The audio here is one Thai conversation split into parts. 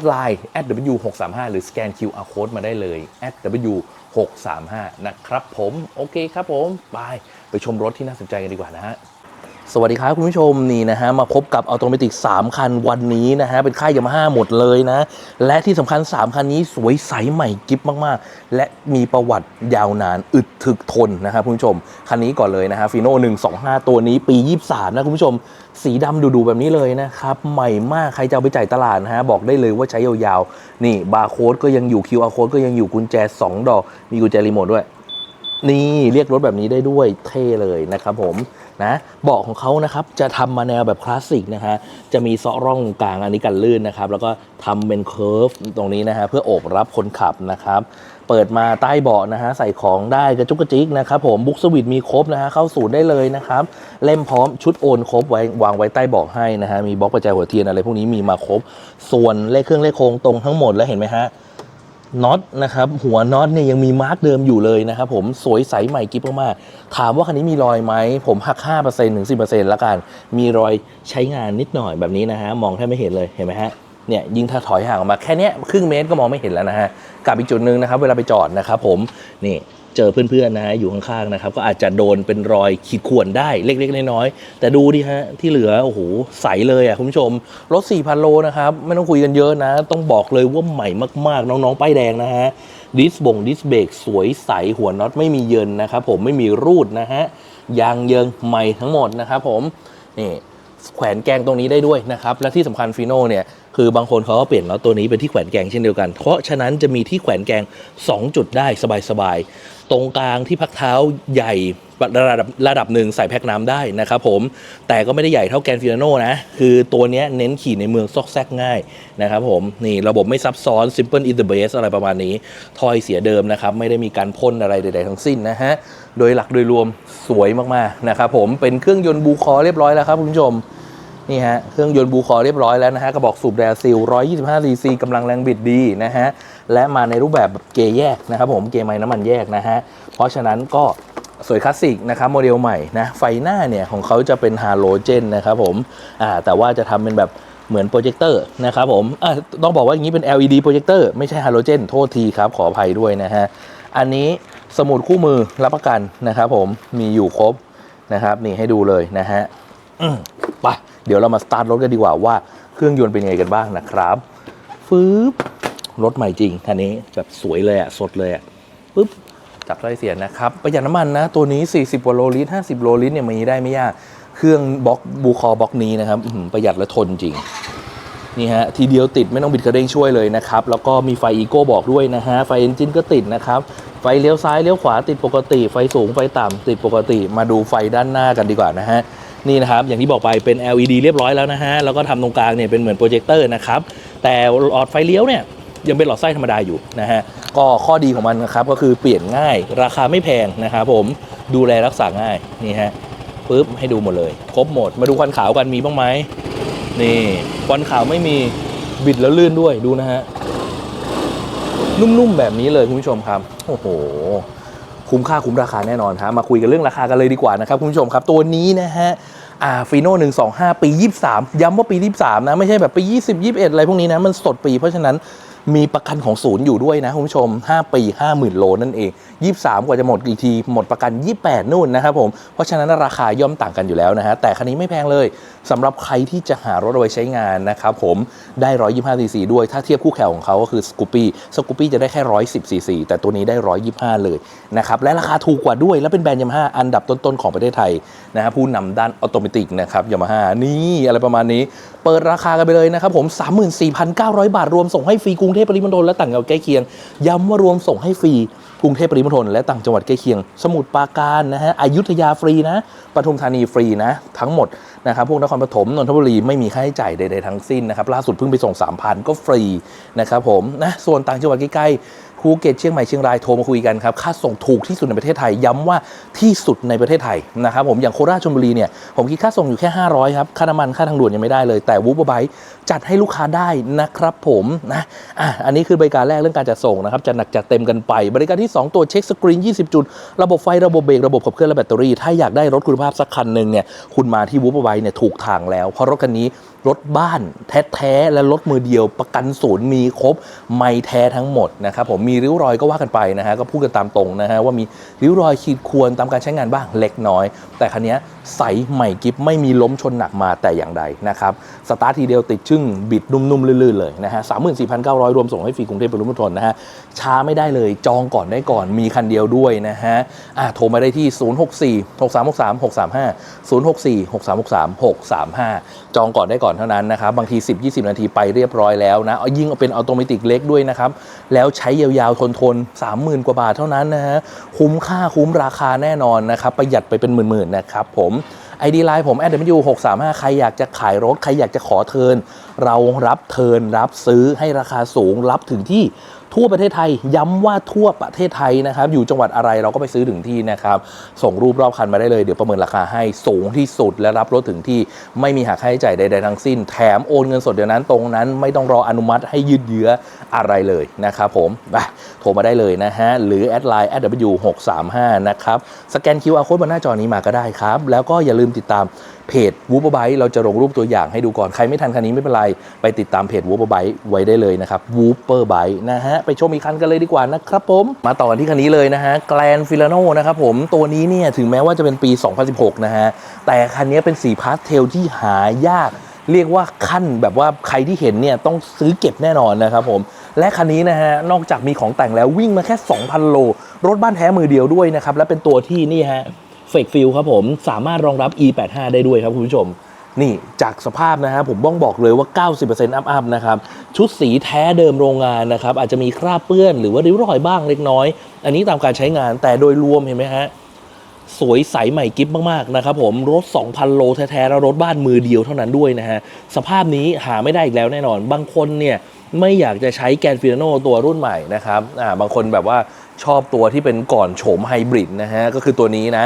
ดไลน์ @w635 หรือสแกน QR code มาได้เลย @w635 นะครับผม โอเคครับผม ไป ไปชมรถที่น่าสนใจกันดีกว่านะฮะ สวัสดีครับคุณผู้ชมนี่นะฮะมาพบกับอัลโตเมติก3 คันวันนี้นะฮะเป็นค่ายยามาฮ่าหมดเลยนะ และที่สำคัญ 3 คันนี้สวยใสใหม่กิฟมากๆ และมีประวัติยาวนานอึดถึกทนนะครับคุณผู้ชม คันนี้ก่อนเลยนะฮะฟีโน่125 ตัวนี้ปี 23 นะคุณผู้ชม สีดำดูๆแบบนี้เลยนะครับ ใหม่มากใครจะเอาไปจ่ายตลาดนะฮะบอกได้เลยว่าใช้ยาวๆ นี่บาร์โค้ดก็ยังอยู่ QR โค้ดก็ยังอยู่กุญแจ 2 ดอก มีกุญแจรีโมทด้วย นี่เรียกรถแบบนี้ได้ด้วยเท่เลยนะครับผม นะเบาะของเขานะครับจะทำมาแนวแบบคลาสสิกนะฮะจะมีซาะร่องกลางอันนี้กันลื่นนะครับ แล้วก็ทำเป็นเคิร์ฟตรงนี้นะฮะเพื่อโอบรับคนขับนะครับ เปิดมาใต้เบาะนะฮะใส่ของได้กระจุกกระจิกนะครับผมบุ๊กสวิตมีครบนะฮะเข้าศูนย์ได้เลยนะครับ เล่มพร้อมชุดโอนครบไว้วางไว้ใต้เบาะให้นะฮะมีบล็อกประแจหัวเทียนอะไรพวกนี้มีมาครบ ส่วนเลขเครื่องเลขโครงตรงทั้งหมดแล้วเห็นไหมฮะ น็อตนะครับหัวน็อตเนี่ยยังมีมาร์กเดิมอยู่เลยนะครับผมสวยใสใหม่กิ๊บมากๆถามว่าคันนี้มีรอยไหมผมหัก 5%ถึง 10%ละกัน มีรอยใช้งานนิดหน่อยแบบนี้นะฮะมองแทบไม่เห็นเลยเห็นไหมฮะเนี่ยยิงถ้าถอยห่างออกมาแค่นี้ครึ่งเมตรก็มองไม่เห็นแล้วนะฮะกับอีกจุดหนึ่งนะครับเวลาไปจอดนะครับผมนี่ เจอเพื่อนๆนะฮะอยู่ข้างๆนะครับก็อาจจะโดนเป็นรอยขีดข่วนได้เล็กๆน้อยๆแต่ดูดิฮะที่เหลือโอ้โหใสเลยอะคุณผู้ชมรถ4,000โลนะครับไม่ต้องคุยกันเยอะนะ ต้องบอกเลยว่าใหม่มากๆ น้องๆป้ายแดงนะฮะดิสบ่งดิสเบรกสวยใสหัวน็อตไม่มีเยินนะครับผมไม่มีรูดนะฮะยางเยิงใหม่ทั้งหมดนะครับผมนี่แขวนแกงตรงนี้ได้ด้วยนะครับและที่สำคัญฟีโน่เนี่ย คือบางคนเขาก็เปลี่ยนแล้วตัวนี้เป็นที่แขวนแกงเช่นเดียวกัน เพราะฉะนั้นจะมีที่แขวนแกง 2 จุดได้สบายๆ ตรงกลางที่พักเท้าใหญ่ระดับระดับหนึ่งใส่แพ็คน้ำได้นะครับผม แต่ก็ไม่ได้ใหญ่เท่าแกนฟิลโนนะ คือตัวนี้เน้นขี่ในเมืองซอกแซกง่ายนะครับผม นี่ระบบไม่ซับซ้อน simple in the base อะไรประมาณนี้ ทอยเสียเดิมนะครับ ไม่ได้มีการพ่นอะไรใด ๆ ทั้งสิ้นนะฮะ โดยหลักโดยรวมสวยมาก ๆ นะครับผมเป็นเครื่องยนต์บูคอเรียบร้อยแล้วครับคุณผู้ชม นี่ฮะ เครื่องยนต์บูคอเรียบร้อยแล้วนะฮะ กระบอกสูบแรซิล 125ซีซีกำลังแรงบิดดีนะฮะ และมาในรูปแบบเกยแยกนะครับผม เกยไม้น้ำมันแยกนะฮะ เพราะฉะนั้นก็สวยคลาสสิกนะครับโมเดลใหม่นะ ไฟหน้าเนี่ย ของเขาจะเป็นฮาโลเจนนะครับผม อ่า แต่ว่าจะทำเป็นแบบเหมือนโปรเจคเตอร์นะครับผมอ่าต้องบอกว่าอย่างนี้เป็น LED โปรเจคเตอร์ไม่ใช่ฮาโลเจนโทษทีครับ ขออภัยด้วยนะฮะ อันนี้สมุดคู่มือรับประกันนะครับผม มีอยู่ครบนะครับ นี่ให้ดูเลยนะฮะ ไป เดี๋ยวเรามาสตาร์ทรถกันดีกว่าว่าเครื่องยนต์เป็นยังไงกันบ้างนะครับฟืบรถใหม่จริงคันนี้แบบสวยเลยอะสดเลยอะปึ๊บจับไรเสียนะครับ ประหยัดน้ำมันนะ ตัวนี้ 40กว่าโลลิตร 50 โลลิตรเนี่ยมีได้ไม่ยาก เครื่องบล็อกบูคอบล็อกนี้นะครับประหยัดและทนจริง นี่ฮะ ทีเดียวติดไม่ต้องบิดกระเด้งช่วยเลยนะครับ แล้วก็มีไฟอีโก้บอกด้วยนะฮะ ไฟเอนจินก็ติดนะครับ ไฟเลี้ยวซ้ายเลี้ยวขวาติดปกติ ไฟสูงไฟต่ำติดปกติ มาดูไฟด้านหน้ากันดีกว่านะฮะ นี่นะครับอย่างที่บอกไปเป็น LED เรียบร้อยแล้วนะฮะแล้วก็ทำตรงกลางเนี่ยเป็นเหมือนโปรเจคเตอร์นะครับแต่หลอดไฟเลี้ยวเนี่ยยังเป็นหลอดไส้ธรรมดาอยู่นะฮะก็ข้อดีของมันนะครับก็คือเปลี่ยนง่ายราคาไม่แพงนะครับผมดูแลรักษาง่ายนี่ฮะปุ๊บให้ดูหมดเลย ครบหมดมาดูควันขาวกันมีบ้างไหมนี่ควันขาวไม่มีบิดแล้วลื่นด้วยดูนะฮะนุ่มๆแบบนี้เลยคุณผู้ชมครับโอ้โหคุ้มค่าคุ้มราคาแน่นอนครับมาคุยกันเรื่องราคากันเลยดีกว่านะครับคุณผู้ชมครับตัวนี้นะฮะ อ่าฟีโน่หนึ่งสองห้าปียี่สามย้ำว่าปียี่สามนะ ไม่ใช่แบบปียี่สิบยี่เอ็ดอะไรพวกนี้นะ มันสดปี เพราะฉะนั้นมีประกันของศูนย์อยู่ด้วยนะคุณผู้ชม 5 ปี 50,000 โลนั่นเอง 23 กว่าจะหมดอีกที หมดประกัน 28 นู่นนะครับผม เพราะฉะนั้นราคาย่อมต่างกันอยู่แล้วนะฮะ แต่คันนี้ไม่แพงเลย สำหรับใครที่จะหารถเอาไว้ใช้งานนะครับผมได้ 125 ซีซีด้วยถ้าเทียบคู่แข่งของเขาก็คือสกูปี้สกูปี้จะได้แค่ 110 ซีซี แต่ตัวนี้ได้ 125 เลยนะครับและราคาถูกกว่าด้วย และเป็นแบรนด์ยามาฮ่าอันดับต้นๆของประเทศไทยนะฮะผู้นำด้านออโตเมติกนะครับยามาฮ่านี่อะไรประมาณนี้ เปิดราคากันไปเลยนะครับผม 34,900 บาทรวมส่งให้ฟรีกรุงรุงเทพปริมณฑลและต่างจังหวัดใกล้เคียง ย้ำว่ารวมส่งให้ฟรี กรุงเทพปริมณฑลและต่างจังหวัดใกล้เคียง สมุทรปราการนะฮะอยุธยาฟรีนะปทุมธานีฟรีนะ ทั้งหมดนะครับพวกนครปฐมนนทบุรีไม่มีค่าใช้จ่ายใดๆทั้งสิ้นนะครับล่าสุดเพิ่งไปส่ง3,000ก็ฟรีนะครับผมนะส่วนต่างจังหวัดใกล้ๆ ภูเก็ตเชียงใหม่เชียงรายโทรมาคุยกันครับค่าส่งถูกที่สุดในประเทศไทยย้ำว่าที่สุดในประเทศไทยนะครับผมอย่างโคราชชลบุรีเนี่ยผมคิดค่าส่งอยู่แค่ 500ครับค่าน้ำมันค่าทางด่วนยังไม่ได้เลย แต่วูบไบจัดให้ลูกค้าได้นะครับผมนะอะอันนี้คือบริการแรกเรื่องการจัดส่งนะครับจะหนักจัดเต็มกันไป บริการที่ 2 ตัวเช็คสกรีน 20 จุด ระบบไฟระบบเบรกระบบขับเคลื่อนและแบตเตอรี่ถ้าอยากได้รถคุณภาพสักคันหนึ่งเนี่ยคุณมาที่วูบไบเนี่ยถูกทางแล้วเพราะรถคันนี้ รถบ้านแท้ๆและรถมือเดียวประกันศูนย์มีครบไม่แท้ทั้งหมดนะครับผมมีริ้วรอยก็ว่ากันไปนะฮะก็พูดกันตามตรงนะฮะว่ามีริ้วรอยขีดข่วนตามการใช้งานบ้างเล็กน้อย แต่คันนี้ใสใหม่กิฟไม่มีล้มชนหนักมาแต่อย่างใดนะครับสตาร์ททีเดียวติดชึ่งบิดนุ่มๆลื่นๆเลยนะฮะสามหมื่นสี่พันเก้าร้อยรวมส่งให้ฟรีกรุงเทพปริมณฑลนะฮะช้าไม่ได้เลยจองก่อนได้ก่อนมีคันเดียวด้วยนะฮะอะโทรมาได้ที่ 064 6363 635 064 6363 635 จองก่อนได้ก่อนเท่านั้นนะครับ บางที 10-20 นาทีไปเรียบร้อยแล้วนะเอายิ่งเอาเป็นอัตโนมัติเล็กด้วยนะครับ แล้วใช้ยาวๆทนๆ30,000 กว่าบาทเท่านั้นนะฮะคุ้มค่าคุ้มราคาแน่นอนนะครับ ประหยัดไปเป็นหมื่นๆนะครับผมไอดีไลน์ผม a d w 635ใครอยากจะขายรถ ใครอยากจะขอเทิร์นเรารับเทิร์นรับซื้อให้ราคาสูงรับถึงที่ ทั่วประเทศไทยย้ำว่าทั่วประเทศไทยนะครับ อยู่จังหวัดอะไรเราก็ไปซื้อถึงที่นะครับ ส่งรูปรอบคันมาได้เลย เดี๋ยวประเมินราคาให้สูงที่สุดและรับรถถึงที่ไม่มีหักค่าใช้จ่ายใดๆทั้งสิ้น แถมโอนเงินสดเดี๋ยวนั้นตรงนั้น ไม่ต้องรออนุมัติให้ยืดเยื้ออะไรเลยนะครับผมไปโทรมาได้เลยนะฮะหรือแอดไลน์ @w635 นะครับสแกน QR code บนหน้าจอนี้มาก็ได้ครับ แล้วก็อย่าลืมติดตามเพจวูบไบเราจะลงรูปตัวอย่างให้ดูก่อน ใครไม่ทันคันนี้ไม่เป็นไร ไปติดตามเพจวูบไบไว้ได้เลยนะครับวูเปอร์ไบนะฮะ ไปชมอีกคันกันเลยดีกว่านะครับผม มาต่อกันที่คันนี้เลยนะฮะแกลนฟิลาโนนะครับผมตัวนี้เนี่ยถึงแม้ว่าจะเป็นปี 2016 นะฮะ แต่คันนี้เป็นสีพาสเทลที่หายากเรียกว่าขั้นแบบว่าใครที่เห็นเนี่ยต้องซื้อเก็บแน่นอนนะครับผม และคันนี้นะฮะนอกจากมีของแต่งแล้ววิ่งมาแค่ 2,000 โล รถบ้านแท้มือเดียวด้วยนะครับ และเป็นตัวที่นี่ฮะ เฟกฟิลครับผม สามารถรองรับ e85 ได้ด้วยครับคุณผู้ชม นี่จากสภาพนะฮะผมบ้องบอกเลยว่า 90%อัพอัพนะครับ ชุดสีแท้เดิมโรงงานนะครับ อาจจะมีคราบเปื้อนหรือว่าริ้วรอยบ้างเล็กน้อย อันนี้ตามการใช้งานแต่โดยรวมเห็นไหมฮะสวยใสใหม่กิฟมากๆนะครับผมรถ 2,000 โลแท้ๆแล้วรถบ้านมือเดียวเท่านั้นด้วยนะฮะ สภาพนี้หาไม่ได้อีกแล้วแน่นอน บางคนเนี่ยไม่อยากจะใช้แกนฟิลโนตัวรุ่นใหม่นะครับอ่าบางคนแบบว่าชอบตัวที่เป็นก่อนโฉมไฮบริดนะฮะ ก็คือตัวนี้นะ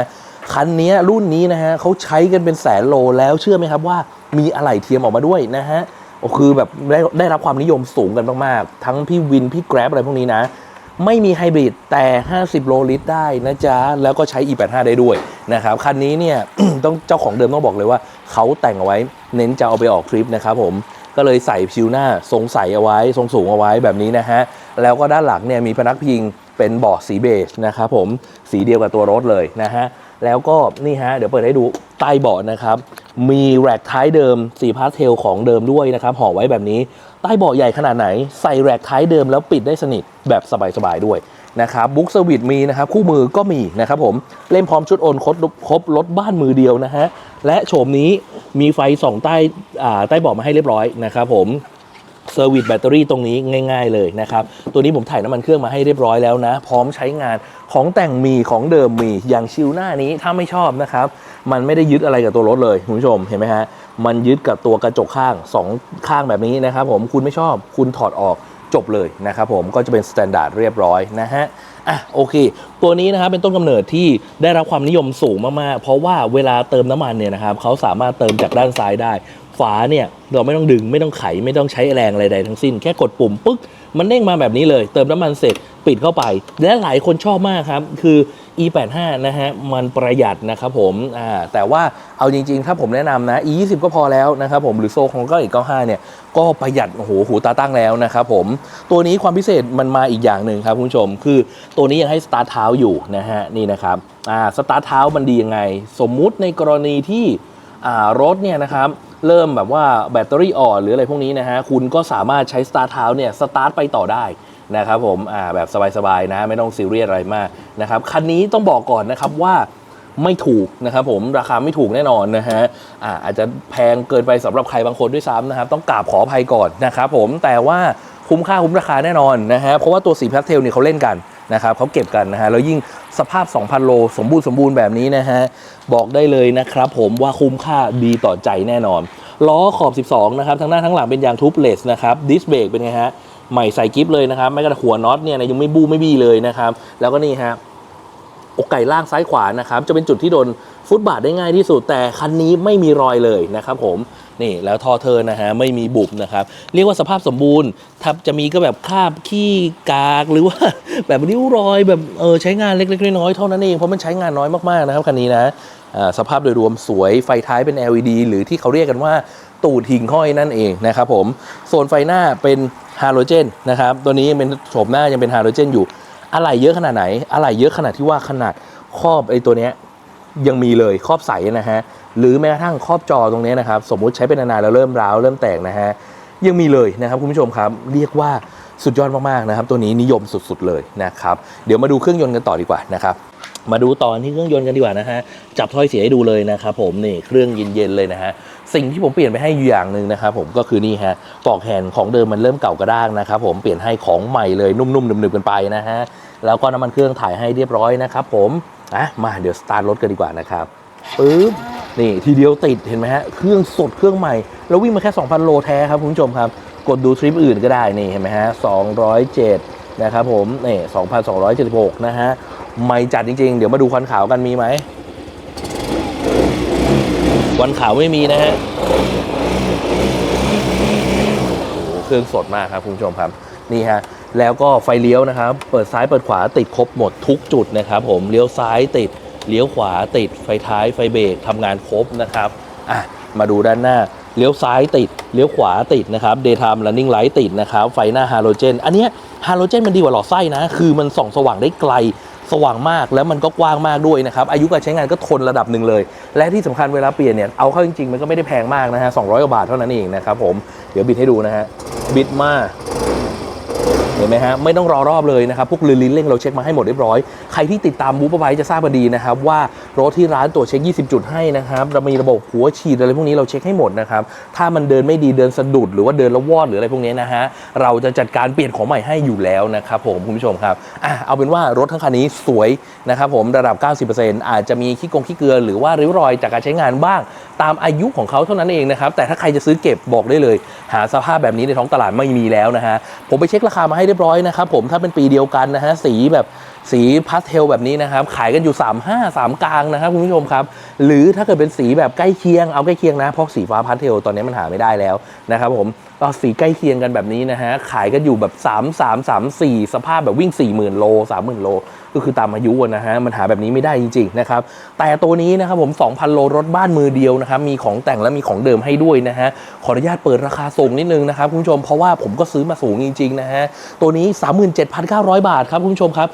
คันนี้รุ่นนี้นะฮะเขาใช้กันเป็นแสนโลแล้วเชื่อไหมครับว่ามีอะไหล่เทียมออกมาด้วยนะฮะคือแบบได้ได้รับความนิยมสูงกันมากๆ ทั้งพี่วิน พี่แกร็บอะไรพวกนี้นะ ไม่มีไฮบริดแต่ 50 โลลิตรได้นะจ๊ะ แล้วก็ใช้ E85 ได้ด้วยนะครับ คันนี้เนี่ย ต้องเจ้าของเดิมต้องบอกเลยว่าเขาแต่งเอาไว้เน้นจะเอาไปออกทริปนะครับผมก็เลยใส่ชิวหน้าทรงใสเอาไว้ ทรงสูงเอาไว้แบบนี้นะฮะ แล้วก็ด้านหลังเนี่ยมีพนักพิงเป็นเบาะสีเบจนะครับผมสีเดียวกับตัวรถเลยนะฮะ แล้วก็นี่ฮะ เดี๋ยวเปิดให้ดูใต้เบาะนะครับ มีแร็กท้ายเดิมสีพาสเทลของเดิมด้วยนะครับห่อไว้แบบนี้ใต้เบาะใหญ่ขนาดไหน ใส่แร็กท้ายเดิมแล้วปิดได้สนิทแบบสบายๆด้วยนะครับบุ๊กสวิตมีนะครับ คู่มือก็มีนะครับผมเล่มพร้อมชุดโอนครบครบรถบ้านมือเดียวนะฮะ และโฉมนี้มีไฟส่องใต้ใต้เบาะมาให้เรียบร้อยนะครับผม เซอร์วิสแบตเตอรี่ตรงนี้ง่าย ๆ เลยนะครับ ตัวนี้ผมถ่ายน้ำมันเครื่องมาให้เรียบร้อยแล้วนะ พร้อมใช้งานของแต่งมีของเดิมมีอย่างชิลหน้านี้ถ้าไม่ชอบนะครับ มันไม่ได้ยึดอะไรกับตัวรถเลยคุณผู้ชมเห็นไหมฮะมันยึดกับตัวกระจกข้างสองข้างแบบนี้นะครับผมคุณไม่ชอบคุณถอดออกจบเลยนะครับผมก็จะเป็นสแตนดาร์ดเรียบร้อยนะฮะอะโอเค ตัวนี้นะครับเป็นต้นกำเนิดที่ได้รับความนิยมสูงมาก ๆ เพราะว่าเวลาเติมน้ำมันเนี่ยนะครับเขาสามารถเติมจากด้านซ้ายได้ ฝาเนี่ยเราไม่ต้องดึงไม่ต้องไขไม่ต้องใช้แรงอะไรใดทั้งสิ้น แค่กดปุ่มปึ๊กมันเด้งมาแบบนี้เลย เติมน้ำมันเสร็จปิดเข้าไป และหลายคนชอบมากครับ คือ E85 นะฮะ มันประหยัดนะครับผมอ่าแต่ว่าเอาจริง ๆ ถ้าผมแนะนำนะ E20 ก็พอแล้วนะครับผมหรือโซของก็อีก95เนี่ย ก็ประหยัดโอ้โหหูตาตั้งแล้วนะครับผม ตัวนี้ความพิเศษมันมาอีกอย่างหนึ่งครับคุณผู้ชม คือตัวนี้ยังให้สตาร์ทเท้าอยู่นะฮะนี่นะครับอ่าสตาร์ทเท้ามันดียังไง สมมุติในกรณีที่ รถเนี่ยนะครับเริ่มแบบว่าแบตเตอรี่อ่อนหรืออะไรพวกนี้นะฮะคุณก็สามารถใช้สตาร์ทเท้าเนี่ยสตาร์ทไปต่อได้นะครับผมแบบสบายๆนะไม่ต้องซีเรียสอะไรมากนะครับคันนี้ต้องบอกก่อนนะครับว่าไม่ถูกนะครับผมราคาไม่ถูกแน่นอนนะฮะอาอาจจะแพงเกินไปสำหรับใครบางคนด้วยซ้ำนะครับ ต้องกราบขออภัยก่อนนะครับผมแต่ว่าคุ้มค่าคุ้มราคาแน่นอนนะฮะเพราะว่าตัวสีพาสเทลเนี่ยเขาเล่นกัน นะครับเขาเก็บกันนะฮะแล้วยิ่งสภาพ 2,000 โล สมบูรณ์สมบูรณ์แบบนี้นะฮะบอกได้เลยนะครับผมว่าคุ้มค่าดีต่อใจแน่นอน ล้อขอบ 12 นะครับทั้งหน้าทั้งหลังเป็นยางทูบเลสนะครับดิสเบรกเป็นไงฮะใหม่ใส่กิฟเลยนะครับไม่กระหัวน็อตเนี่ยยังไม่บู้ไม่บี้เลยนะครับแล้วก็นี่ฮะอกไก่ล่างซ้ายขวานะครับจะเป็นจุดที่โดนฟุตบาทได้ง่ายที่สุดแต่คันนี้ไม่มีรอยเลยนะครับผม นี่แล้วทอเธอนะฮะไม่มีบุบนะครับ เรียกว่าสภาพสมบูรณ์ถ้าจะมีก็แบบคราบขี้กากหรือว่าแบบริ้วรอยแบบเออใช้งานเล็กๆน้อยๆเท่านั้นเองเพราะมันใช้งานน้อยมากๆนะครับคันนี้นะสภาพโดยรวมสวยไฟท้ายเป็น LED หรือที่เขาเรียกกันว่าตูดหิ่งห้อยนั่นเองนะครับผมโซนไฟหน้าเป็นฮาโลเจนนะครับตัวนี้ยังเป็นโฉมหน้ายังเป็นฮาโลเจนอยู่อะไรเยอะขนาดไหน อะไรเยอะขนาดที่ว่าขนาดครอบไอ้ตัวเนี้ยยังมีเลยครอบใสนะฮะ หรือแม้กระทั่งครอบจอตรงนี้นะครับ สมมุติใช้เป็นนานๆแล้วเริ่มร้าวเริ่มแตกนะฮะยังมีเลยนะครับคุณผู้ชมครับ เรียกว่าสุดยอดมากๆนะครับ ตัวนี้นิยมสุดๆเลยนะครับ เดี๋ยวมาดูเครื่องยนต์กันต่อดีกว่านะครับมาดูตอนที่เครื่องยนต์กันดีกว่านะฮะจับถ้อยเสียให้ดูเลยนะครับผมนี่เครื่องเย็นๆเลยนะฮะสิ่งที่ผมเปลี่ยนไปให้อยู่อย่างหนึ่งนะครับผมก็คือนี่ฮะปอกแฮนของเดิมมันเริ่มเก่ากระด้างนะครับผมเปลี่ยนให้ของใหม่เลยนุ่มๆหนึบๆกันไปนะฮะแล้วก็น้ำมันเครื่องถ่ายให้เรียบร้อยนะครับผมอะมาเดี๋ยวสตาร์ทรถกันดีกว่านะครับ ปึ๊บนี่ทีเดียวติดเห็นไหมฮะเครื่องสดเครื่องใหม่ แล้ววิ่งมาแค่ 2,000 โลแท้ครับคุณผู้ชมครับ กดดูทริปอื่นก็ได้นี่เห็นไหมฮะ207 นะครับผมนี่2,276 นะฮะไม่จัดจริง ๆ เดี๋ยวมาดูควันขาวกันมีไหมควันขาวไม่มีนะฮะโอ้เครื่องสดมากครับคุณผู้ชมครับนี่ฮะแล้วก็ไฟเลี้ยวนะครับ เปิดซ้ายเปิดขวาติดครบหมดทุกจุดนะครับผมเลี้ยวซ้ายติด เลี้ยวขวาติดไฟท้ายไฟเบรกทำงานครบนะครับอะมาดูด้านหน้าเลี้ยวซ้ายติด เลี้ยวขวาติดนะครับ daytime running light ติดนะครับ ไฟหน้าฮาโลเจน อันนี้ฮาโลเจนมันดีกว่าหลอดไส้นะ คือมันส่องสว่างได้ไกล สว่างมาก แล้วมันก็กว้างมากด้วยนะครับ อายุการใช้งานก็ทนระดับหนึ่งเลย และที่สำคัญเวลาเปลี่ยนเนี่ย เอาเข้าจริงๆ มันก็ไม่ได้แพงมากนะฮะ200กว่าบาทเท่านั้นเองนะครับผม เดี๋ยวบิดให้ดูนะฮะ บิดมา เห็นไหมฮะไม่ต้องรอรอบเลยนะครับพวกลือลิ้นเร่งเราเช็คมาให้หมดเรียบร้อย ใครที่ติดตามบูปไบจะทราบพอดีนะครับว่ารถที่ร้านตรวจเช็ค 20 จุดให้นะครับเรามีระบบหัวฉีดอะไรพวกนี้เราเช็คให้หมดนะครับถ้ามันเดินไม่ดีเดินสะดุดหรือว่าเดินล้ววอดหรืออะไรพวกนี้นะฮะเราจะจัดการเปลี่ยนของใหม่ให้อยู่แล้วนะครับผมคุณผู้ชมครับอะเอาเป็นว่ารถทั้งคันนี้สวยนะครับผมระดับ 90%อาจจะมีขี้กงขี้เกลือหรือว่าริ้วรอยจากการใช้งานบ้าง ตามอายุของเขาเท่านั้นเองนะครับแต่ถ้าใครจะซื้อเก็บบอกได้เลย หาสภาพแบบนี้ในท้องตลาดไม่มีแล้วนะฮะผมไปเช็คราคามาให้เรียบร้อยนะครับผมถ้าเป็นปีเดียวกันนะฮะสีแบบสีพาสเทลแบบนี้นะครับ ขายกันอยู่ 3 5 3 กลางนะครับคุณผู้ชมครับ หรือถ้าเกิดเป็นสีแบบใกล้เคียงเอาใกล้เคียงนะ เพราะสีฟ้าพาสเทลตอนนี้มันหาไม่ได้แล้วนะครับผมก็สีใกล้เคียงกันแบบนี้นะฮะขายกันอยู่แบบ 3 3 3 4 สภาพแบบวิ่ง 40,000 โล 30,000 โล ก็คือตามอายุนะฮะมันหาแบบนี้ไม่ได้จริงๆนะครับแต่ตัวนี้นะครับผม 2,000 โลรถบ้านมือเดียวนะครับมีของแต่งและมีของเดิมให้ด้วยนะฮะขออนุญาตเปิดราคาสูงนิดนึงนะครับคุณผู้ชมเพราะว่าผมก็ซื้อมาสูงจริงๆนะฮะตัวนี้ 37,900 บาทครับคุณผู้ชมครับ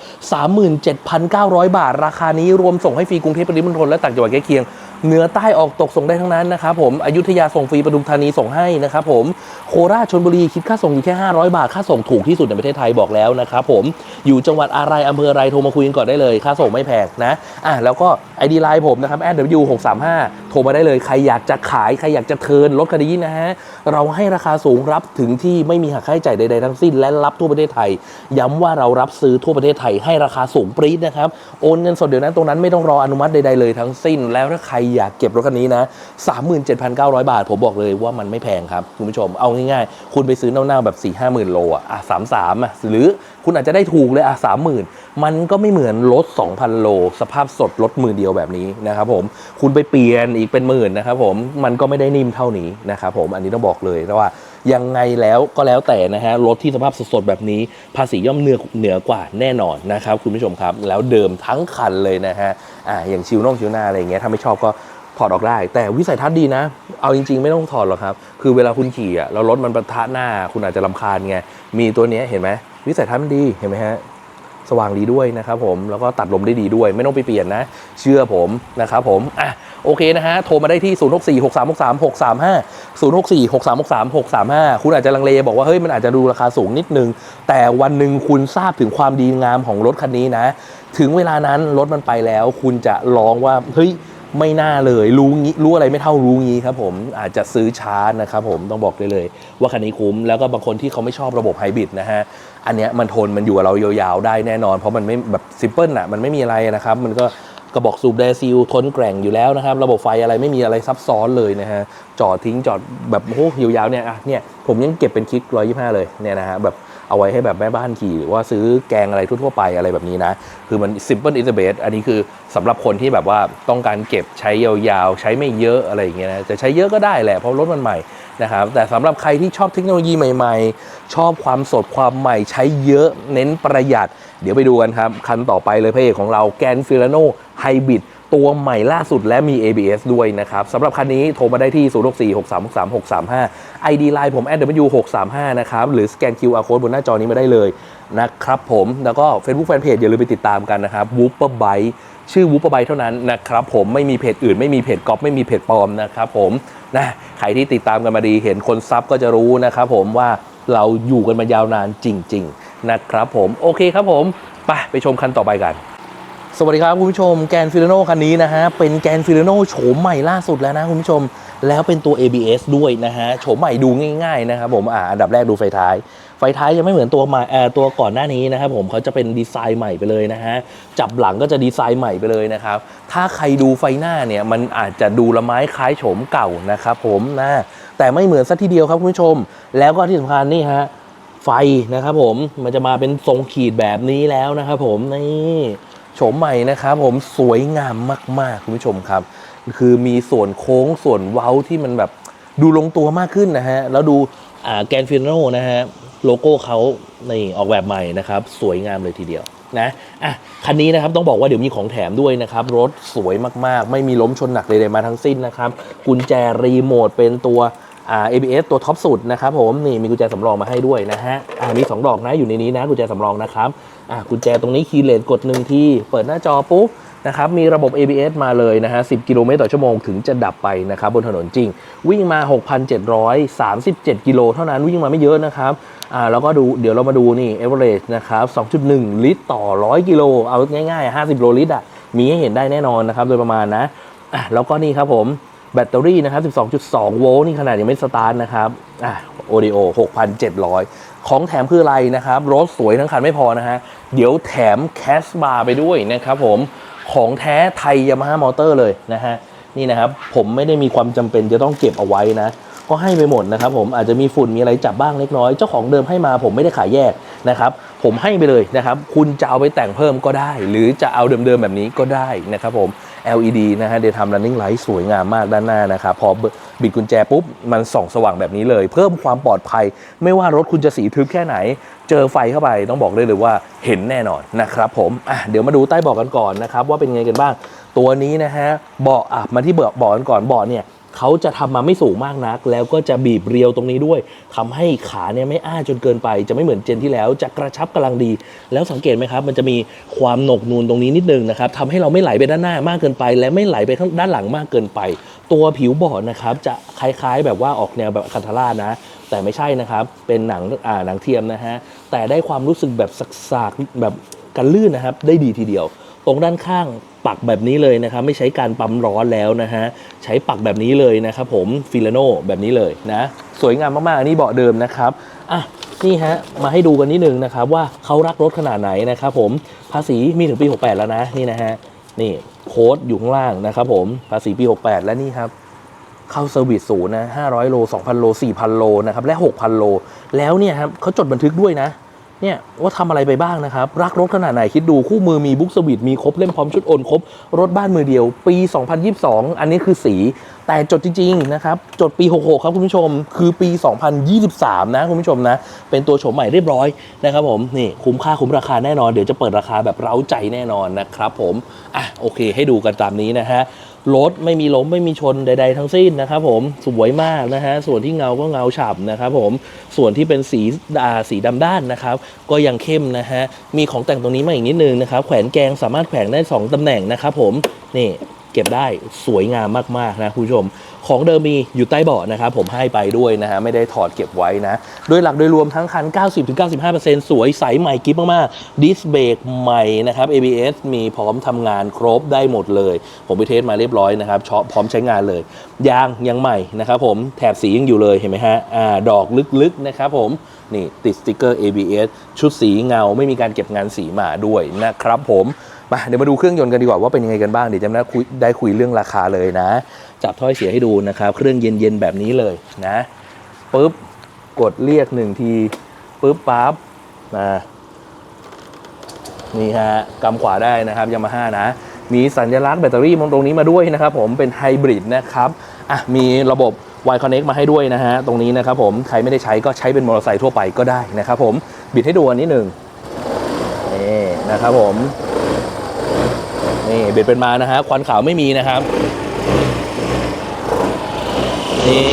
37,900 บาท ราคานี้รวมส่งให้ฟรีกรุงเทพปริมณฑลและต่างจังหวัดใกล้เคียงเหนือใต้ออกตกส่งได้ทั้งนั้นนะครับผมอยุธยาส่งฟรีปทุมธานีส่งให้นะครับผมโคราชชนบุรีคิดค่าส่งอยู่แค่ 500 บาท ค่าส่งถูกที่สุดในประเทศไทยบอกแล้วนะครับผมอยู่จังหวัดอะไรอำเภออะไรโทรมาคุยกันก่อนได้เลย ค่าส่งไม่แพงนะอะแล้วก็ไอดีไลน์ผมนะครับ w 6 3 5โทรมาได้เลยใครอยากจะขายใครอยากจะเทิร์นรถคันนี้นะฮะ เราให้ราคาสูงรับถึงที่ไม่มีหักค่าใช้จ่ายใดๆทั้งสิ้น และรับทั่วประเทศไทย ย้ำว่าเรารับซื้อทั่วประเทศไทยให้ราคาสูงปรี๊ดนะครับโอนเงินสดเดี๋ยวนั้นตรงนั้นไม่ต้องรออนุมัติใดๆเลยทั้งสิ้น แล้วถ้าใครอยากเก็บรถคันนี้นะ 37,900 บาท ผมบอกเลยว่ามันไม่แพงครับคุณผู้ชมเอาง่ายๆ คุณไปซื้อเน่าๆแบบ4 5 0 0 0 0โลอะอะ33อะหรือคุณอาจจะได้ถูกเลยอะ30,000มันก็ไม่เหมือนรถ 2,000 โล สภาพสดรถมือเดียวแบบนี้นะครับผมคุณไปเปลี่ยนอีกเป็นหมื่นนะครับผมมันก็ไม่ได้นิ่มเท่านี้นะครับผมอันนี้ต้องบอกเลยว่ายังไงแล้วก็แล้วแต่นะฮะรถที่สภาพสดๆแบบนี้ ภาษีย่อมเหนือเหนือกว่าแน่นอนนะครับคุณผู้ชมครับ แล้วเดิมทั้งคันเลยนะฮะอ่าอย่างชิวน่องชิวหน้าอะไรอย่างเงี้ยถ้าไม่ชอบก็ถอดออกได้ แต่วิสัยทัศน์ดีนะ เอาจริง ๆ ไม่ต้องถอดหรอกครับ คือเวลาคุณขี่อะแล้วรถมันประทะหน้า คุณอาจจะลำคาญไงมีตัวนี้เห็นไหมวิสัยทัศน์มันดีเห็นไหมฮะสว่างดีด้วยนะครับผมแล้วก็ตัดลมได้ดีด้วย ไม่ต้องไปเปลี่ยนนะ เชื่อผมนะครับผมอะ โอเคนะฮะ โทรมาได้ที่ 0 6 4 6 3 6 3 6 3 5 0 6 4 6 3 6 3 6 3 5 คุณอาจจะลังเลบอกว่าเฮ้ยมันอาจจะดูราคาสูงนิดนึง แต่วันหนึ่งคุณทราบถึงความดีงามของรถคันนี้นะ ถึงเวลานั้นรถมันไปแล้ว คุณจะร้องว่าเฮ้ยไม่น่าเลยรู้งี้รู้อะไรไม่เท่ารู้งี้ครับผมอาจจะซื้อช้านะครับผมต้องบอกได้เลย ว่าคันนี้คุ้มแล้วก็บางคนที่เขาไม่ชอบระบบไฮบริดนะฮะอันเนี้ยมันทนมันอยู่กับเรายาวๆได้แน่นอน เพราะมันไม่แบบซิมเพิลอะมันไม่มีอะไรนะครับ มันก็ กระบอกสูบไดซิลทนแกร่งอยู่แล้วนะครับ ระบบไฟอะไรไม่มีอะไรซับซ้อนเลยนะฮะจอดทิ้งจอดแบบโอ้โหยาวๆเนี่ยอะเนี่ยผมยังเก็บเป็นคลิก125 เลยเนี่ยนะฮะแบบ เอาไว้ให้แบบแม่บ้านขี่หรือว่าซื้อแกงอะไรทั่วๆไปอะไรแบบนี้นะ คือมัน simple is the best อันนี้คือสำหรับคนที่แบบว่าต้องการเก็บใช้ยาวๆ ใช้ไม่เยอะอะไรอย่างเงี้ยนะจะใช้เยอะก็ได้แหละเพราะรถมันใหม่นะครับแต่สำหรับใครที่ชอบเทคโนโลยีใหม่ๆ ชอบความสดความใหม่ใช้เยอะเน้นประหยัด เดี๋ยวไปดูกันครับ คันต่อไปเลยพระเอกของเราแกนฟิลาโนไฮบริด ตัวใหม่ล่าสุดและมี ABS ด้วยนะครับสำหรับคันนี้โทรมาได้ที่ 0646363635 ID Line ผม w635 นะครับหรือสแกน QR Code บนหน้าจอนี้มาได้เลยนะครับผมแล้วก็ Facebook Fanpage อย่าลืมไปติดตามกันนะครับ w o o p e r b y t e ชื่อ w o o p e r b y t e เท่านั้นนะครับผมไม่มีเพจอื่นไม่มีเพจก๊อปไม่มีเพจปลอมนะครับผมนะใครที่ติดตามกันมาดีเห็นคนซับก็จะรู้นะครับผมว่าเราอยู่กันมายาวนานจริง ๆ นะครับผมโอเคครับผมไปไปชมคันต่อไปกัน สวัสดีครับคุณผู้ชมแกนฟิลโนคันนี้นะฮะเป็นแกนฟิลโนโฉมใหม่ล่าสุดแล้วนะคุณผู้ชมแล้วเป็นตัว ABS ด้วยนะฮะโฉมใหม่ดูง่ายๆนะครับผมอ่าอันดับแรกดูไฟท้าย ไฟท้ายจะไม่เหมือนตัวใหม่เอ่อตัวก่อนหน้านี้นะครับผมเขาจะเป็นดีไซน์ใหม่ไปเลยนะฮะจับหลังก็จะดีไซน์ใหม่ไปเลยนะครับถ้าใครดูไฟหน้าเนี่ยมันอาจจะดูละไม้คล้ายโฉมเก่านะครับผมนะแต่ไม่เหมือนสัทีเดียวครับคุณผู้ชม แล้วก็ที่สำคัญนี่ฮะไฟนะครับผมมันจะมาเป็นทรงขีดแบบนี้แล้วนะครับผมนี่ โฉมใหม่นะครับผมสวยงามมาก ๆ คุณผู้ชมครับ คือมีส่วนโค้งส่วนเว้าที่มันแบบดูลงตัวมากขึ้นนะฮะ แล้วดูแกนฟิโนนะฮะ โลโก้เขาในออกแบบใหม่นะครับ สวยงามเลยทีเดียวนะอะคันนี้นะครับต้องบอกว่าเดี๋ยวมีของแถมด้วยนะครับ รถสวยมากๆ ไม่มีล้มชนหนักใดๆมาทั้งสิ้นนะครับ กุญแจรีโมทเป็นตัวอ่า ABS ตัวท็อปสุดนะครับผมนี่มีกุญแจสำรองมาให้ด้วยนะฮะอ่ามี 2 ดอกนะอยู่ในนี้นะกุญแจสำรองนะครับ อ่ากุญแจตรงนี้คีย์เลนกดหนึ่งทีเปิดหน้าจอปุ๊บนะครับมีระบบ ABS มาเลยนะฮะ 10 กิโลเมตรต่อชั่วโมงถึงจะดับไปนะครับบนถนนจริง วิ่งมา 6,737 กิโลเท่านั้นวิ่งมาไม่เยอะนะครับอ่าแล้วก็ดูเดี๋ยวเรามาดูนี่ average นะครับ 2.1 ลิตรต่อ 100 กิโล เอาง่ายๆ 50 โลลิตรอะมีให้เห็นได้แน่นอนนะครับ โดยประมาณนะอะแล้วก็นี่ครับผมแบตเตอรี่นะครับ 12.2 โวลต์นี่ขนาดยังไม่สตาร์ทนะครับอะโอดิโอ6,700 ของแถมคืออะไรนะครับ รถสวยทั้งคันไม่พอนะฮะ เดี๋ยวแถมแคสบาร์ไปด้วยนะครับผม ของแท้ไทยยามาฮ่ามอเตอร์เลยนะฮะ นี่นะครับ ผมไม่ได้มีความจำเป็นจะต้องเก็บเอาไว้นะ ก็ให้ไปหมดนะครับผม อาจจะมีฝุ่นมีอะไรจับบ้างเล็กน้อย เจ้าของเดิมให้มาผมไม่ได้ขายแยกนะครับ ผมให้ไปเลยนะครับ คุณจะเอาไปแต่งเพิ่มก็ได้ หรือจะเอาเดิมๆแบบนี้ก็ได้นะครับผม LED นะฮะ Daytime Running Light สวยงามมากด้านหน้านะครับ พอบิดกุญแจปุ๊บ มันส่องสว่างแบบนี้เลย เพิ่มความปลอดภัย ไม่ว่ารถคุณจะสีทึบแค่ไหน เจอไฟเข้าไปต้องบอกเลยเลยว่าเห็นแน่นอนนะครับผมอะเดี๋ยวมาดูใต้เบาะกันก่อนนะครับว่าเป็นไงกันบ้าง ตัวนี้นะฮะเบาะอะมาที่เบาะเบาะกันก่อนเบาะเนี่ย เขาจะทำมาไม่สูงมากนัก แล้วก็จะบีบเรียวตรงนี้ด้วยทำให้ขาเนี่ยไม่อ้าจนเกินไป จะไม่เหมือนเจนที่แล้ว จะกระชับกำลังดี แล้วสังเกตไหมครับ มันจะมีความหนกนูนตรงนี้นิดนึงนะครับทำให้เราไม่ไหลไปด้านหน้ามากเกินไป และไม่ไหลไปข้างด้านหลังมากเกินไป ตัวผิวบาะนะครับจะคล้ายๆ แบบว่าออกแนวแบบคันธารานะ แต่ไม่ใช่นะครับ เป็นหนังอ่าหนังเทียมนะฮะแต่ได้ความรู้สึกแบบสักๆแบบกันลื่นนะครับ ได้ดีทีเดียว ตรงด้านข้างปักแบบนี้เลยนะครับ ไม่ใช้การปั๊มร้อนแล้วนะฮะ ใช้ปักแบบนี้เลยนะครับผมฟิลาโนแบบนี้เลยนะ สวยงามมากๆ อันนี้เบาะเดิมนะครับอะนี่ฮะ มาให้ดูกันนิดนึงนะครับ ว่าเขารักรถขนาดไหนนะครับผมภาษีมีถึงปี 68 แล้วนะ นี่นะฮะ นี่โค้ดอยู่ข้างล่างนะครับผมภาษีปี 68 และนี่ครับเข้าเซอร์วิสศูนย์นะ500 โล 2,000 โล 4,000 โลนะครับ และ 6,000 โล แล้วเนี่ยครับเขาจดบันทึกด้วยนะ เนี่ยว่าทำอะไรไปบ้างนะครับ รักรถขนาดไหนคิดดูคู่มือมีบุ๊กสวิตมีครบเล่มพร้อมชุดโอนครบ รถบ้านมือเดียว ปี 2022 อันนี้คือสี แต่จดจริงๆนะครับ จดปี 66 ครับคุณผู้ชม คือปี 2023 นะคุณผู้ชมนะ เป็นตัวโฉมใหม่เรียบร้อยนะครับผมนี่คุ้มค่าคุ้มราคาแน่นอนเดี๋ยวจะเปิดราคาแบบเร้าใจแน่นอนนะครับผมอะโอเค ให้ดูกันตามนี้นะฮะ รถไม่มีล้มไม่มีชนใด ๆ ทั้งสิ้นนะครับผมสวยมากนะฮะส่วนที่เงาก็เงาฉ่ำนะครับผมส่วนที่เป็นสีอ่าสีดำด้านนะครับก็ยังเข้มนะฮะมีของแต่งตรงนี้มาอีกนิดนึงนะครับแขวนแกงสามารถแขวนได้ 2ตำแหน่งนะครับผมนี่ เก็บได้สวยงามมากๆนะคุณผู้ชม ของเดิมมีอยู่ใต้เบาะนะครับผมให้ไปด้วยนะฮะไม่ได้ถอดเก็บไว้นะโดยหลักโดยรวมทั้งคัน 90-95%สวยใสใหม่กิ๊บมากๆดิสเบรกใหม่นะครับ ABS มีพร้อมทำงานครบได้หมดเลย ผมไปเทสมาเรียบร้อยนะครับชอบพร้อมใช้งานเลย ยางยังใหม่นะครับผมแถบสียังอยู่เลยเห็นไหมฮะอ่าดอกลึกๆนะครับผมนี่ติดสติกเกอร์ ABS ชุดสีเงาไม่มีการเก็บงานสีมาด้วยนะครับผม มาเดี๋ยวมาดูเครื่องยนต์กันดีกว่าว่าเป็นยังไงกันบ้างเดี๋ยวจะได้คุยได้คุยเรื่องราคาเลยนะ จับถ้อยเสียให้ดูนะครับ เครื่องเย็นๆแบบนี้เลยนะปุ๊บกดเรียกหนึ่งทีปุ๊บปั๊บนะนี่ฮะกำขวาได้นะครับยามาฮ่านะ มีสัญลักษณ์แบตเตอรี่ตรงนี้มาด้วยนะครับผมเป็นไฮบริดนะครับอะมีระบบ Y Connect มาให้ด้วยนะฮะ ตรงนี้นะครับผมใครไม่ได้ใช้ก็ใช้เป็นมอเตอร์ไซค์ทั่วไปก็ได้นะครับผมบิดให้ดูอันนี้หนึ่งนี่นะครับผม นี่บิดเป็นมานะฮะควันขาวไม่มีนะครับนี่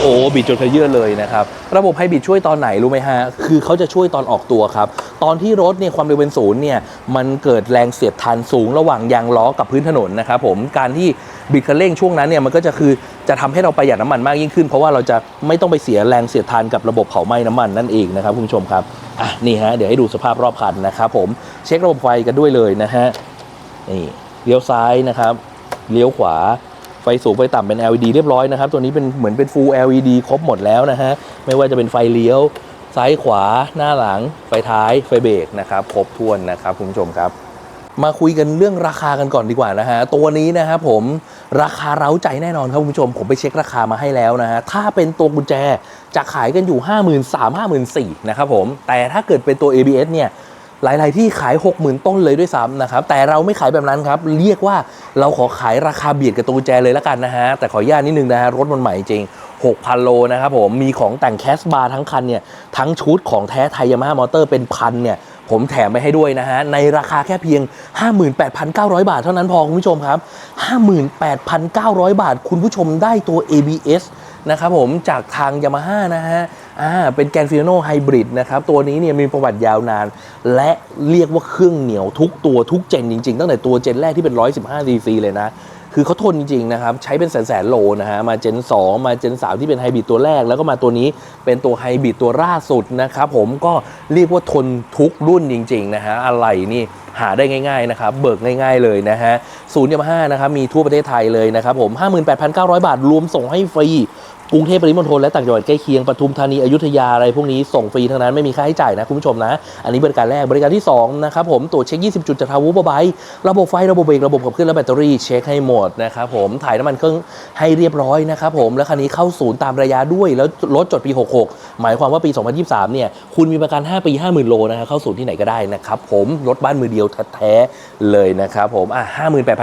โอ้บิดจนเพเยอร์เลยนะครับ ระบบไฮบิดช่วยตอนไหนรู้ไหมฮะ คือเขาจะช่วยตอนออกตัวครับ ตอนที่รถเนี่ยความเร็วเป็นศูนย์เนี่ยมันเกิดแรงเสียดทานสูงระหว่างยางล้อกับพื้นถนนนะครับผมการที่บิดคันเร่งช่วงนั้นเนี่ยมันก็จะคือจะทำให้เราประหยัดน้ำมันมากยิ่งขึ้น เพราะว่าเราจะไม่ต้องไปเสียแรงเสียดทานกับระบบเผาไหม้น้ำมันนั่นเองนะครับคุณผู้ชมครับอะนี่ฮะเดี๋ยวให้ดูสภาพรอบคันนะครับผมเช็คระบบไฟกันด้วยเลยนะฮะ นี่เลี้ยวซ้ายนะครับ เลี้ยวขวา ไฟสูงไฟต่ำเป็น LED เรียบร้อยนะครับ ตัวนี้เป็นเหมือนเป็น Full LED ครบหมดแล้วนะฮะ ไม่ว่าจะเป็นไฟเลี้ยว ซ้ายขวา หน้าหลัง ไฟท้าย ไฟเบรกนะครับ ครบถ้วนนะครับคุณผู้ชมครับ มาคุยกันเรื่องราคากันก่อนดีกว่านะฮะ ตัวนี้นะครับผม ราคาเร้าใจแน่นอนครับคุณผู้ชม ผมไปเช็คราคามาให้แล้วนะฮะ ถ้าเป็นตัวกุญแจจะขายกันอยู่ 5 3 0 0 0 5 4 0 0 0นะครับผม แต่ถ้าเกิดเป็นตัว ABS เนี่ย หลาย ๆ ที่ขาย 60,000 ต้นเลยด้วยซ้ำนะครับ แต่เราไม่ขายแบบนั้นครับ เรียกว่าเราขอขายราคาเบียดกับตัวกุญแจเลยล้วกันนะฮะ แต่ขออนุญาตนิดนึงนะฮะ รถมันใหม่จริง 6,000 โลนะครับผม มีของแต่งแคสบาร์ทั้งคันเนี่ย ทั้งชุดของแท้ไทยยามาฮ่ามอเตอร์เป็นพันเนี่ยผมแถมไปให้ด้วยนะฮะ ในราคาแค่เพียง 58,900 บาทเท่านั้นพอคุณผู้ชมครับ 58,900 บาท คุณผู้ชมได้ตัว ABS นะครับผมจากทางยามาฮ่านะฮะอ่าเป็นแกนฟิโนไฮบริดนะครับตัวนี้เนี่ยมีประวัติยาวนาน และเรียกว่าเครื่องเหนียวทุกตัวทุกเจนจริงๆ ตั้งแต่ตัวเจนแรกที่เป็น 115 cc เลยนะคือเขาทนจริงๆนะครับใช้เป็นแสนแสนโลนะฮะมาเจน 2 มาเจน 3 ที่เป็นไฮบริดตัวแรก แล้วก็มาตัวนี้เป็นตัวไฮบริดตัวล่าสุดนะครับผมก็เรียกว่าทนทุกรุ่นจริงๆนะฮะอะไรนี่หาได้ง่ายๆนะครับเบิกง่ายๆเลยนะฮะศูนย์ยามาฮ่านะครับมีทั่วประเทศไทยเลยนะครับผม 58,900 บาทรวมส่งให้ฟรี กรุงเทพปริมณฑลและต่างจังหวัดใกล้เคียงปทุมธานีอยุธยาอะไรพวกนี้ส่งฟรีทั้งนั้นไม่มีค่าใช้จ่ายนะคุณผู้ชมนะ อันนี้บริการแรกบริการที่2นะครับผมตรวจเช็ค 20 จุดจากทาวูบไบระบบไฟระบบเบรกระบบขับเคลื่อนและแบตเตอรี่เช็คให้หมดนะครับผมถ่ายน้ำมันเครื่องให้เรียบร้อยนะครับผมแล้วคันนี้เข้าศูนย์ตามระยะด้วย แล้วรถจดปี 66 หมายความว่าปี 2023 เนี่ยคุณมีประกัน 5 ปี 50,000 โลนะครับเข้าศูนย์ที่ไหนก็ได้นะครับผมรถบ้านมือเดียวแท้ๆเลยนะครับผมอะ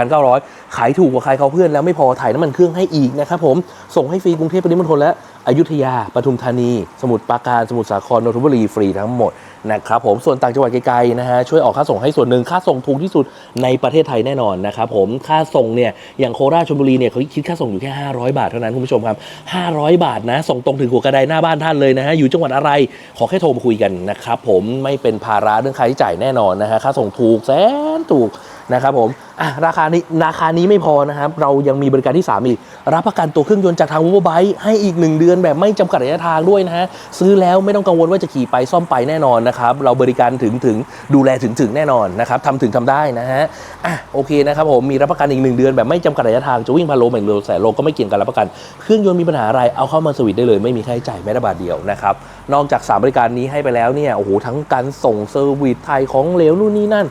58,900 ขายถูกกว่าใครเขาเพื่อนแล้วไม่พอถ่ายน้ำมันเครื่องให้อีกนะครับผมส่งให้ฟรีกรุงเทพปริมณฑลและอยุธยา ปทุมธานี สมุทรปราการ สมุทรสาคร นนทบุรี ฟรีทั้งหมดนะครับผม ส่วนต่างจังหวัดไกลๆนะฮะ ช่วยออกค่าส่งให้ส่วนหนึ่ง ค่าส่งถูกที่สุดในประเทศไทยแน่นอนนะครับผม ค่าส่งเนี่ย อย่างโคราชชลบุรีเนี่ยเขาคิดค่าส่งอยู่แค่ 500 บาทเท่านั้นคุณผู้ชมครับ 500 บาทนะ ส่งตรงถึงหัวกระไดหน้าบ้านท่านเลยนะฮะ อยู่จังหวัดอะไร ขอแค่โทรมาคุยกันนะครับผม ไม่เป็นภาระเรื่องค่าใช้จ่ายแน่นอนนะฮะ ค่าส่งถูกแสนถูก นะครับผมอะราคานี้ราคานี้ไม่พอนะครับ เรายังมีบริการที่ 3 อีก รับประกันตัวเครื่องยนต์จากทางวูบไบให้อีก 1 เดือนแบบไม่จำกัดระยะทางด้วยนะฮะ ซื้อแล้วไม่ต้องกังวลว่าจะขี่ไปซ่อมไปแน่นอนนะครับ เราบริการถึงถึงดูแลถึงถึงแน่นอนนะครับทำถึงทำได้นะฮะอะโอเคนะครับผมมีรับประกันอีก 1 เดือนแบบไม่จำกัดระยะทางจะวิ่งพันโลไม่งโลแสนโลก็ไม่เกี่ยงกันรับประกันเครื่องยนต์มีปัญหาอะไรเอาเข้ามาสวิตได้เลยไม่มีค่าใช้จ่ายแม้แต่บาทเดียวนะครับนอกจาก 3 บริการนี้ให้ไปแล้วเนี่ยโอ้โหทั้งการส่งเซอร์วิสไทยของเหลวนู่นนี่นั่น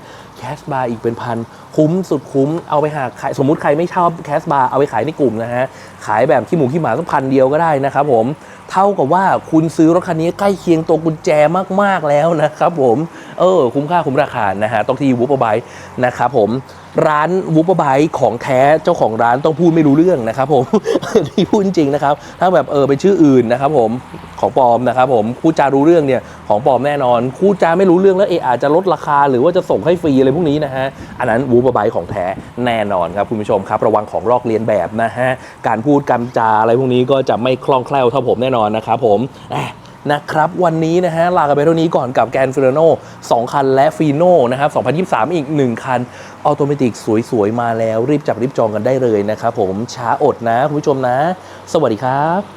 แคสบาร์อีกเป็นพัน คุ้มสุดคุ้มเอาไปหาขายสมมุติใครไม่ชอบแคสบาร์เอาไปขายในกลุ่มนะฮะ ขายแบบขี้หมูขี้หมาสักพันเดียวก็ได้นะครับผมเท่ากับว่าคุณซื้อรถคันนี้ใกล้เคียงตัวกุญแจมากๆแล้วนะครับผมเออคุ้มค่าคุ้มราคานะฮะต้องที่วูปไบนะครับผมร้านวูปไบของแท้เจ้าของร้านต้องพูดไม่รู้เรื่องนะครับผมที่พูดจริงนะครับ ถ้าแบบเออเป็นชื่ออื่นนะครับผมของปลอมนะครับผมพูดจารู้เรื่องเนี่ยของปลอมแน่นอนพูดจาไม่รู้เรื่องแล้วเอออาจจะลดราคา หรือว่าจะส่งให้ฟรีอะไรพวกนี้นะฮะอันนั้นวูปไบของแท้แน่นอนครับคุณผู้ชมครับ ระวังของลอกเลียนแบบนะฮะ การพูดกำจาอะไรพวกนี้ก็จะไม่คล่องแคล่วเท่าผมแน่นอนนะครับผมนะครับวันนี้นะฮะลากันไปเท่านี้ก่อนกับแกนฟิโรโน่2คันและฟีโน่นะครับ2023 อีก 1 คันออโตเมติกสวย ๆ มาแล้ว รีบจับรีบจองกันได้เลยนะครับผมช้าอดนะ คุณผู้ชมนะ สวัสดีครับ